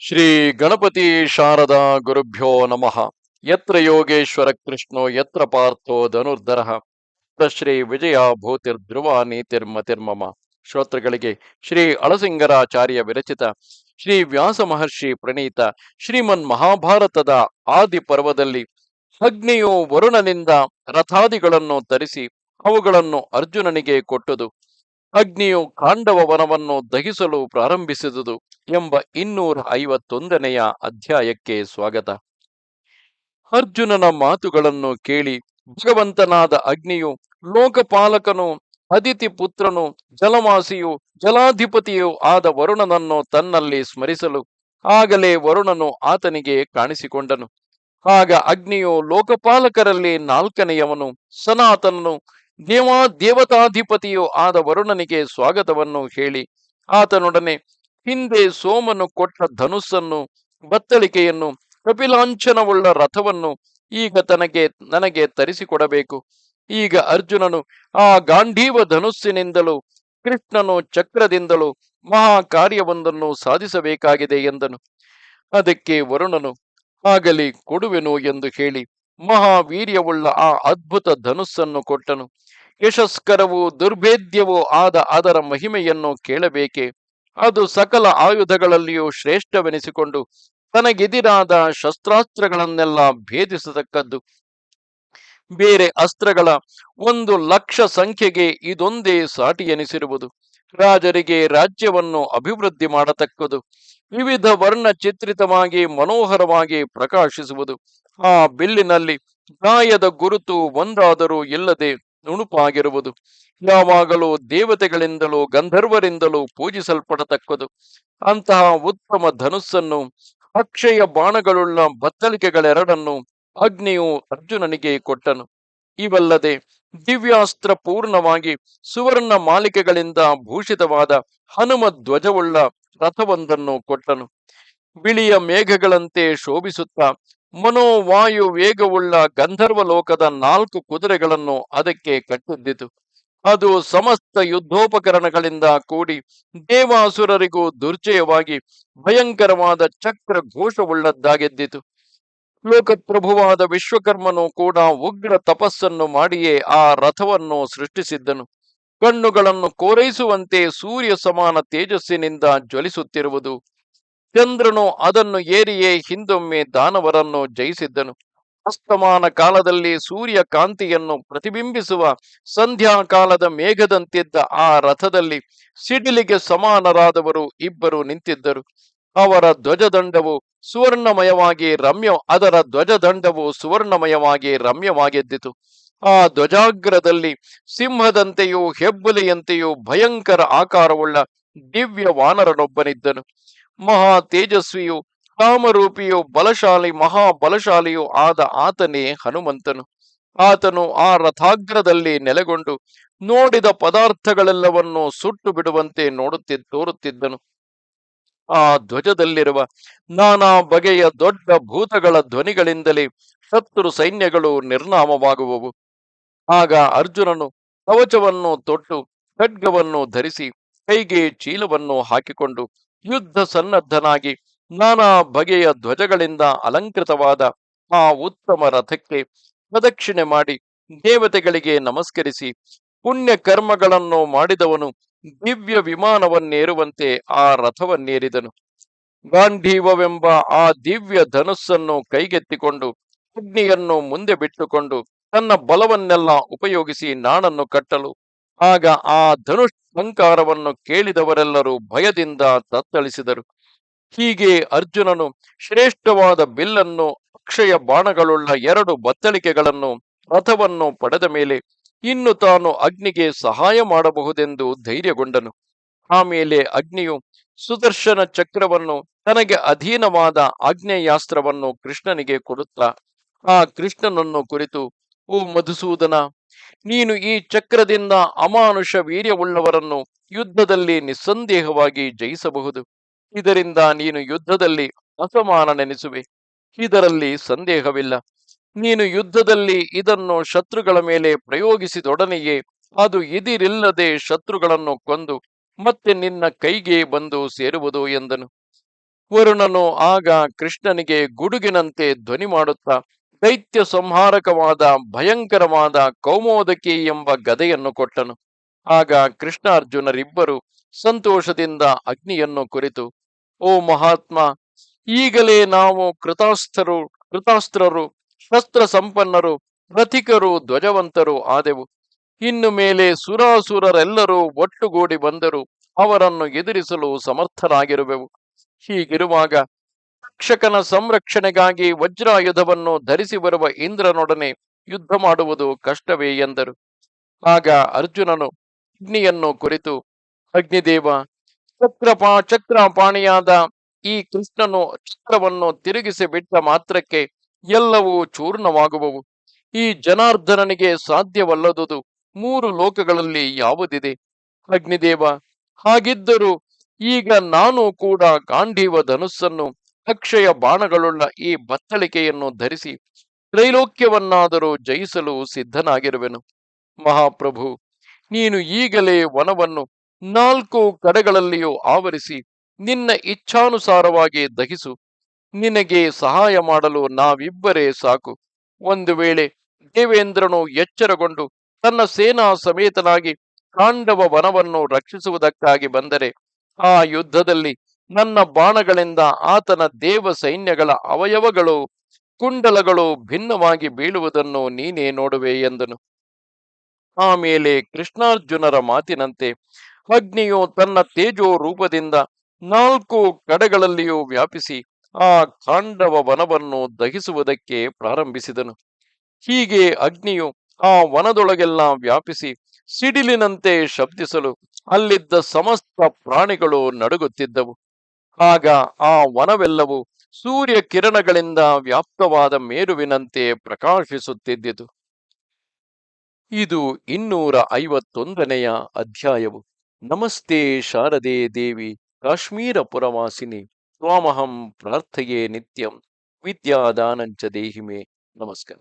ಶ್ರೀ ಗಣಪತಿ ಶಾರದಾ ಗುರುಭ್ಯೋ ನಮಃ. ಯತ್ರ ಯೋಗೇಶ್ವರ ಕೃಷ್ಣೋ, ಯತ್ರ ಪಾರ್ಥೋ ಧನುರ್ಧರ. ಶ್ರೀ ವಿಜಯ ಭೂತಿರ್ಧ್ರುವ ನೀತಿರ್ಮತಿರ್ಮಮ ಶ್ರೋತೃಗಳಿಗೆ ಶ್ರೀ ಅಳಸಿಂಗರಾಚಾರ್ಯ ವಿರಚಿತ, ಶ್ರೀ ವ್ಯಾಸ ಮಹರ್ಷಿ ಪ್ರಣೀತ, ಶ್ರೀಮನ್ ಮಹಾಭಾರತದ ಆದಿ ಪರ್ವದಲ್ಲಿ ಅಗ್ನಿಯು ವರುಣನಿಂದ ರಥಾದಿಗಳನ್ನು ತರಿಸಿ ಅವುಗಳನ್ನು ಅರ್ಜುನನಿಗೆ ಕೊಟ್ಟುದು. ಅಗ್ನಿಯು ಕಾಂಡವ ವನವನ್ನು ದಹಿಸಲು ಪ್ರಾರಂಭಿಸಿದುದು ಎಂಬ ಇನ್ನೂರ ಐವತ್ತೊಂದನೆಯ ಅಧ್ಯಾಯಕ್ಕೆ ಸ್ವಾಗತ. ಅರ್ಜುನನ ಮಾತುಗಳನ್ನು ಕೇಳಿ ಭಗವಂತನಾದ ಅಗ್ನಿಯು ಲೋಕಪಾಲಕನು, ಅದಿತಿ ಪುತ್ರನು ಜಲಮಾಸಿಯು ಜಲಾಧಿಪತಿಯೂ ಆದ ವರುಣನನ್ನು ತನ್ನಲ್ಲಿ ಸ್ಮರಿಸಲು ಆಗಲೇ ವರುಣನು ಆತನಿಗೆ ಕಾಣಿಸಿಕೊಂಡನು. ಆಗ ಅಗ್ನಿಯು ಲೋಕಪಾಲಕರಲ್ಲಿ ನಾಲ್ಕನೆಯವನು, ಸನಾತನನು ದೇವಾ, ದೇವತಾಧಿಪತಿಯು ಆದ ವರುಣನಿಗೆ ಸ್ವಾಗತವನ್ನು ಹೇಳಿ, ಆತನೊಡನೆ ಹಿಂದೆ ಸೋಮನು ಕೊಟ್ಟ ಧನುಸ್ಸನ್ನು, ಬತ್ತಳಿಕೆಯನ್ನು ಕಪಿಲಾಂಛನವುಳ್ಳ ರಥವನ್ನು ಈಗ ತನಗೆ, ನನಗೆ ತರಿಸಿಕೊಡಬೇಕು. ಈಗ ಅರ್ಜುನನು ಆ ಗಾಂಧೀವ ಧನುಸ್ಸಿನಿಂದಲೂ, ಕೃಷ್ಣನು ಚಕ್ರದಿಂದಲೂ ಮಹಾ ಕಾರ್ಯವೊಂದನ್ನು ಸಾಧಿಸಬೇಕಾಗಿದೆ ಎಂದನು. ಅದಕ್ಕೆ ವರುಣನು, ಆಗಲಿ ಕೊಡುವೆನು ಎಂದು ಹೇಳಿ ಮಹಾವೀರ್ಯವುಳ್ಳ ಆ ಅದ್ಭುತ ಧನುಸ್ಸನ್ನು ಕೊಟ್ಟನು. ಯಶಸ್ಕರವೂ ದುರ್ಭೇದ್ಯವೂ ಆದ ಅದರ ಮಹಿಮೆಯನ್ನು ಕೇಳಬೇಕೆ? ಅದು ಸಕಲ ಆಯುಧಗಳಲ್ಲಿಯೂ ಶ್ರೇಷ್ಠವೆನಿಸಿಕೊಂಡು ತನಗೆದಿರಾದ ಶಸ್ತ್ರಾಸ್ತ್ರಗಳನ್ನೆಲ್ಲ ಭೇದಿಸತಕ್ಕದ್ದು. ಬೇರೆ ಅಸ್ತ್ರಗಳ ಒಂದು ಲಕ್ಷ ಸಂಖ್ಯೆಗೆ ಇದೊಂದೇ ಸಾಟಿ ಎನಿಸಿರುವುದು ರಾಜರಿಗೆ ರಾಜ್ಯವನ್ನು ಅಭಿವೃದ್ಧಿ ಮಾಡತಕ್ಕದು. ವಿವಿಧ ವರ್ಣ ಚಿತ್ರಿತವಾಗಿ ಮನೋಹರವಾಗಿ ಪ್ರಕಾಶಿಸುವುದು. ಆ ಬಿಲ್ಲಿನಲ್ಲಿ ಗಾಯದ ಗುರುತು ಒಂದಾದರೂ ಇಲ್ಲದೆ ನುಣುಪಾಗಿರುವುದು. ಯಾವಾಗಲೂ ದೇವತೆಗಳಿಂದಲೂ ಗಂಧರ್ವರಿಂದಲೂ ಪೂಜಿಸಲ್ಪಡತಕ್ಕದು. ಅಂತಹ ಉತ್ತಮ ಧನುಸ್ಸನ್ನು, ಅಕ್ಷಯ ಬಾಣಗಳುಳ್ಳ ಬತ್ತಳಿಕೆಗಳೆರಡನ್ನು ಅಗ್ನಿಯು ಅರ್ಜುನನಿಗೆ ಕೊಟ್ಟನು. ಇವಲ್ಲದೆ ದಿವ್ಯಾಸ್ತ್ರ ಪೂರ್ಣವಾಗಿ ಸುವರ್ಣ ಮಾಲಿಕೆಗಳಿಂದ ಭೂಷಿತವಾದ ಹನುಮ ಧ್ವಜವುಳ್ಳ ರಥವೊಂದನ್ನು ಕೊಟ್ಟನು. ಬಿಳಿಯ ಮೇಘಗಳಂತೆ ಶೋಭಿಸುತ್ತಾ ಮನೋವಾಯು ವೇಗವುಳ್ಳ ಗಂಧರ್ವ ಲೋಕದ ನಾಲ್ಕು ಕುದುರೆಗಳನ್ನು ಅದಕ್ಕೆ ಕಟ್ಟಿದ್ದಿತು. ಅದು ಸಮಸ್ತ ಯುದ್ಧೋಪಕರಣಗಳಿಂದ ಕೂಡಿ ದೇವಾಸುರರಿಗೂ ದುರ್ಜಯವಾಗಿ ಭಯಂಕರವಾದ ಚಕ್ರ ಘೋಷವುಳ್ಳದ್ದಾಗೆದ್ದಿತು ಲೋಕಪ್ರಭುವಾದ ವಿಶ್ವಕರ್ಮನು ಕೂಡ ಉಗ್ರ ತಪಸ್ಸನ್ನು ಮಾಡಿಯೇ ಆ ರಥವನ್ನು ಸೃಷ್ಟಿಸಿದ್ದನು. ಕಣ್ಣುಗಳನ್ನು ಕೋರೈಸುವಂತೆ ಸೂರ್ಯ ಸಮಾನ ತೇಜಸ್ಸಿನಿಂದ ಜ್ವಲಿಸುತ್ತಿರುವುದು ಚಂದ್ರನು ಅದನ್ನು ಏರಿಯೇ ಹಿಂದೊಮ್ಮೆ ದಾನವರನ್ನು ಜಯಿಸಿದ್ದನು. ಅಸ್ತಮಾನ ಕಾಲದಲ್ಲಿ ಸೂರ್ಯ ಕಾಂತಿಯನ್ನು ಪ್ರತಿಬಿಂಬಿಸುವ ಸಂಧ್ಯಾಕಾಲದ ಮೇಘದಂತಿದ್ದ ಆ ರಥದಲ್ಲಿ ಸಿಡಿಲಿಗೆ ಸಮಾನರಾದವರು ಇಬ್ಬರು ನಿಂತಿದ್ದರು. ಅವರ ಧ್ವಜದಂಡವು ಸುವರ್ಣಮಯವಾಗಿ ರಮ್ಯ, ಅದರ ಧ್ವಜದಂಡವು ಸುವರ್ಣಮಯವಾಗಿ ರಮ್ಯವಾಗಿದ್ದಿತು. ಆ ಧ್ವಜಾಗ್ರದಲ್ಲಿ ಸಿಂಹದಂತೆಯೂ ಹೆಬ್ಬುಲೆಯಂತೆಯೂ ಭಯಂಕರ ಆಕಾರವುಳ್ಳ ದಿವ್ಯ ವಾನರನೊಬ್ಬನಿದ್ದನು ಮಹಾ ತೇಜಸ್ವಿಯು, ಕಾಮರೂಪಿಯು, ಬಲಶಾಲಿ ಮಹಾಬಲಶಾಲಿಯೂ ಆದ ಆತನೇ ಹನುಮಂತನು. ಆತನು ಆ ರಥಾಗ್ರದಲ್ಲಿ ನೆಲೆಗೊಂಡು ನೋಡಿದ ಪದಾರ್ಥಗಳೆಲ್ಲವನ್ನು ಸುಟ್ಟು ಬಿಡುವಂತೆ ನೋಡುತ್ತಿ, ತೋರುತ್ತಿದ್ದನು. ಆ ಧ್ವಜದಲ್ಲಿರುವ ನಾನಾ ಬಗೆಯ ದೊಡ್ಡ ಭೂತಗಳ ಧ್ವನಿಗಳಿಂದಲೇ ಶತ್ರು ಸೈನ್ಯಗಳು ನಿರ್ನಾಮವಾಗುವವು. ಆಗ ಅರ್ಜುನನು ಕವಚವನ್ನು ತೊಟ್ಟು ಖಡ್ಗವನ್ನು ಧರಿಸಿ ಕೈಗೆ ಚೀಲವನ್ನು ಹಾಕಿಕೊಂಡು ಯುದ್ಧ ಸನ್ನದ್ಧನಾಗಿ ನಾನಾ ಬಗೆಯ ಧ್ವಜಗಳಿಂದ ಅಲಂಕೃತವಾದ ಆ ಉತ್ತಮ ರಥಕ್ಕೆ ಪ್ರದಕ್ಷಿಣೆ ಮಾಡಿ ದೇವತೆಗಳಿಗೆ ನಮಸ್ಕರಿಸಿ ಪುಣ್ಯ ಕರ್ಮಗಳನ್ನು ಮಾಡಿದವನು ದಿವ್ಯ ವಿಮಾನವನ್ನೇರುವಂತೆ ಆ ರಥವನ್ನೇರಿದನು. ಗಾಂಧೀವವೆಂಬ ಆ ದಿವ್ಯ ಧನುಸ್ಸನ್ನು ಕೈಗೆತ್ತಿಕೊಂಡು ಅಗ್ನಿಯನ್ನು ಮುಂದೆ ಬಿಟ್ಟುಕೊಂಡು ತನ್ನ ಬಲವನ್ನೆಲ್ಲ ಉಪಯೋಗಿಸಿ ನಾಣನ್ನು ಕಟ್ಟಲು ಆಗ ಆ ಧನುಷ್ ಸಂಕಾರವನ್ನು ಕೇಳಿದವರೆಲ್ಲರೂ ಭಯದಿಂದ ತತ್ತಳಿಸಿದರು. ಹೀಗೆ ಅರ್ಜುನನು ಶ್ರೇಷ್ಠವಾದ ಬಿಲ್ಲನ್ನು, ಅಕ್ಷಯ ಬಾಣಗಳುಳ್ಳ ಎರಡು ಬತ್ತಳಿಕೆಗಳನ್ನು, ರಥವನ್ನು ಪಡೆದ ಮೇಲೆ ಇನ್ನು ತಾನು ಅಗ್ನಿಗೆ ಸಹಾಯ ಮಾಡಬಹುದೆಂದು ಧೈರ್ಯಗೊಂಡನು. ಆಮೇಲೆ ಅಗ್ನಿಯು ಸುದರ್ಶನ ಚಕ್ರವನ್ನು, ತನಗೆ ಅಧೀನವಾದ ಆಗ್ನೇಯಾಸ್ತ್ರವನ್ನು ಕೃಷ್ಣನಿಗೆ ಕೊಡುತ್ತಾ, ಆ ಕೃಷ್ಣನನ್ನು ಕುರಿತು ಓ ಮಧುಸೂದನ, ನೀನು ಈ ಚಕ್ರದಿಂದ ಅಮಾನುಷ ವೀರ್ಯವುಳ್ಳವರನ್ನು ಯುದ್ಧದಲ್ಲಿ ನಿಸ್ಸಂದೇಹವಾಗಿ ಜಯಿಸಬಹುದು. ಇದರಿಂದ ನೀನು ಯುದ್ಧದಲ್ಲಿ ಅಸಮಾನನೆನಿಸುವೆ. ಇದರಲ್ಲಿ ಸಂದೇಹವಿಲ್ಲ. ನೀನು ಯುದ್ಧದಲ್ಲಿ ಇದನ್ನು ಶತ್ರುಗಳ ಮೇಲೆ ಪ್ರಯೋಗಿಸಿದೊಡನೆಯೇ ಅದು ಇದಿರಿಲ್ಲದೆ ಶತ್ರುಗಳನ್ನು ಕೊಂದು ಮತ್ತೆ ನಿನ್ನ ಕೈಗೆ ಬಂದು ಸೇರುವುದು ಎಂದನು. ವರುಣನು ಆಗ ಕೃಷ್ಣನಿಗೆ ಗುಡುಗಿನಂತೆ ಧ್ವನಿ ಮಾಡುತ್ತಾ ದೈತ್ಯ ಸಂಹಾರಕವಾದ, ಭಯಂಕರವಾದ ಕೌಮೋದಕಿ ಎಂಬ ಗದೆಯನ್ನು ಕೊಟ್ಟನು. ಆಗ ಕೃಷ್ಣಾರ್ಜುನರಿಬ್ಬರು ಸಂತೋಷದಿಂದ ಅಗ್ನಿಯನ್ನು ಕುರಿತು, ಓ ಮಹಾತ್ಮ, ಈಗಲೇ ನಾವು ಕೃತಾಸ್ಥರು, ಕೃತಾಸ್ತ್ರರು ಶಸ್ತ್ರ ಸಂಪನ್ನರು ರಥಿಕರು, ಧ್ವಜವಂತರು ಆದೆವು. ಇನ್ನು ಮೇಲೆ ಸುರಾಸುರರೆಲ್ಲರೂ ಒಟ್ಟುಗೂಡಿ ಬಂದರು ಅವರನ್ನು ಎದುರಿಸಲು ಸಮರ್ಥರಾಗಿರುವೆವು. ಹೀಗಿರುವಾಗ ರಕ್ಷಕನ ಸಂರಕ್ಷಣೆಗಾಗಿ ವಜ್ರಾಯುಧವನ್ನು ಧರಿಸಿ ಬರುವ ಇಂದ್ರನೊಡನೆ ಯುದ್ಧ ಮಾಡುವುದು ಕಷ್ಟವೇ ಎಂದರು. ಆಗ ಅರ್ಜುನನು ಅಗ್ನಿಯನ್ನು ಕುರಿತು, ಅಗ್ನಿದೇವ ಚಕ್ರಪಾ ಚಕ್ರಪಾಣಿಯಾದ ಈ ಕೃಷ್ಣನು ಚಕ್ರವನ್ನು ತಿರುಗಿಸಿ ಬಿಟ್ಟ ಮಾತ್ರಕ್ಕೆ ಎಲ್ಲವೂ ಚೂರ್ಣವಾಗುವವು. ಈ ಜನಾರ್ದನನಿಗೆ ಸಾಧ್ಯವಲ್ಲದುದು ಮೂರು ಲೋಕಗಳಲ್ಲಿ ಯಾವುದಿದೆ? ಅಗ್ನಿದೇವ, ಹಾಗಿದ್ದರೂ ಈಗ ನಾನು ಕೂಡ ಗಾಂಧೀವ ಧನುಸ್ಸನ್ನು ಅಕ್ಷಯ ಬಾಣಗಳುಳ್ಳ ಈ ಬತ್ತಳಿಕೆಯನ್ನು ಧರಿಸಿ ತ್ರೈಲೋಕ್ಯವನ್ನಾದರೂ ಜಯಿಸಲು ಸಿದ್ಧನಾಗಿರುವೆನು. ಮಹಾಪ್ರಭು, ನೀನು ಈಗಲೇ ವನವನ್ನು ನಾಲ್ಕು ಕಡೆಗಳಲ್ಲಿಯೂ ಆವರಿಸಿ ನಿನ್ನ ಇಚ್ಛಾನುಸಾರವಾಗಿ ದಹಿಸು. ನಿನಗೆ ಸಹಾಯ ಮಾಡಲು ನಾವಿಬ್ಬರೇ ಸಾಕು. ಒಂದು ವೇಳೆ ದೇವೇಂದ್ರನು ಎಚ್ಚರಗೊಂಡು ತನ್ನ ಸೇನಾ ಸಮೇತನಾಗಿ ಕಾಂಡವ ವನವನ್ನು ರಕ್ಷಿಸುವುದಕ್ಕಾಗಿ ಬಂದರೆ ಆ ಯುದ್ಧದಲ್ಲಿ ನನ್ನ ಬಾಣಗಳಿಂದ ಆತನ ದೇವ ಸೈನ್ಯಗಳ ಅವಯವಗಳು, ಕುಂಡಲಗಳು ಭಿನ್ನವಾಗಿ ಬೀಳುವುದನ್ನು ನೀನೇ ನೋಡುವೆ ಎಂದನು. ಆಮೇಲೆ ಕೃಷ್ಣಾರ್ಜುನರ ಮಾತಿನಂತೆ, ಅಗ್ನಿಯು ತನ್ನ ತೇಜೋ ರೂಪದಿಂದ ನಾಲ್ಕು ಕಡೆಗಳಲ್ಲಿಯೂ ವ್ಯಾಪಿಸಿ ಆ ಕಾಂಡವ ವನವನ್ನು ದಹಿಸುವುದಕ್ಕೆ ಪ್ರಾರಂಭಿಸಿದನು. ಹೀಗೆ ಅಗ್ನಿಯು ಆ ವನದೊಳಗೆಲ್ಲ ವ್ಯಾಪಿಸಿ ಸಿಡಿಲಿನಂತೆ ಶಬ್ದಿಸಲು ಅಲ್ಲಿದ್ದ ಸಮಸ್ತ ಪ್ರಾಣಿಗಳು ನಡುಗುತ್ತಿದ್ದವು. ಆಗ ಆ ವನವೆಲ್ಲವೂ ಸೂರ್ಯ ಕಿರಣಗಳಿಂದ ವ್ಯಾಪ್ತವಾದ ಮೇರುವಿನಂತೆ ಪ್ರಕಾಶಿಸುತ್ತಿದ್ದಿತು. ಇದು ಇನ್ನೂರ ಐವತ್ತೊಂದನೆಯ ಅಧ್ಯಾಯವು. ನಮಸ್ತೆ ಶಾರದೆ ದೇವಿ ಕಾಶ್ಮೀರ ಪುರವಾಸಿನಿ ಸ್ವಾಮಹಂ ಪ್ರಾರ್ಥೆಯೇ ನಿತ್ಯಂ, ವಿದ್ಯಾದಾನಂಚ ದೇಹಿಮೆ. ನಮಸ್ಕಾರ.